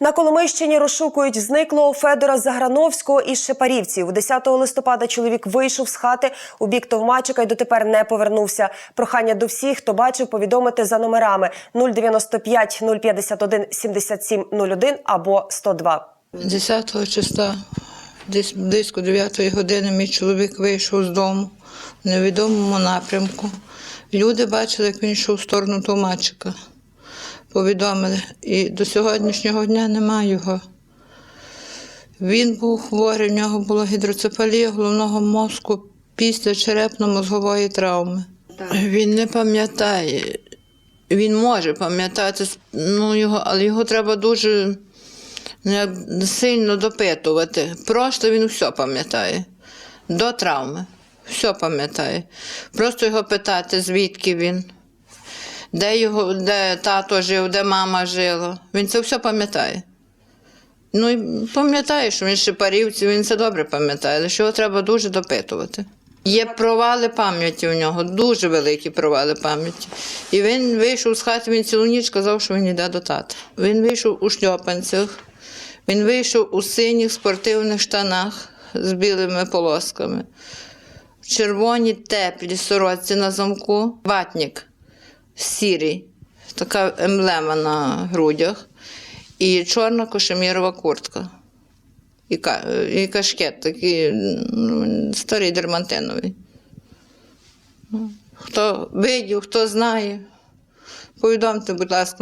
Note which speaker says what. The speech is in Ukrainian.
Speaker 1: На Коломийщині розшукують зниклого Федора Заграновського із Шепарівців. 10 листопада чоловік вийшов з хати у бік Товмачика і дотепер не повернувся. Прохання до всіх, хто бачив, повідомити за номерами 095 051 77 01 або 102.
Speaker 2: 10 числа, десь близько 9 години, мій чоловік вийшов з дому в невідомому напрямку. Люди бачили, як він йшов в сторону Томачика. Повідомили. І до сьогоднішнього дня немає його. Він був хворий, в нього була гідроцефалія головного мозку після черепно-мозгової травми. Він не пам'ятає. Він може пам'ятати, ну, його, але його треба дуже сильно допитувати. Просто він все пам'ятає. До травми. Все пам'ятає. Просто його питати, звідки він, де його, де тато жив, де мама жила. Він це все пам'ятає. Ну і пам'ятає, що він шипарівці, він це добре пам'ятає, але його треба дуже допитувати. Є провали пам'яті у нього, дуже великі провали пам'яті. І він вийшов з хати, він цілу ніч казав, що він йде до тата. Він вийшов у шльопанцях, він вийшов у синіх спортивних штанах з білими полосками, в червоній теплій сорочці на замку, ватник сірий, така емблема на грудях, і чорна кошемірова куртка. І, і кашкет такий старий дермантиновий. Хто видів, хто знає, повідомте, будь ласка.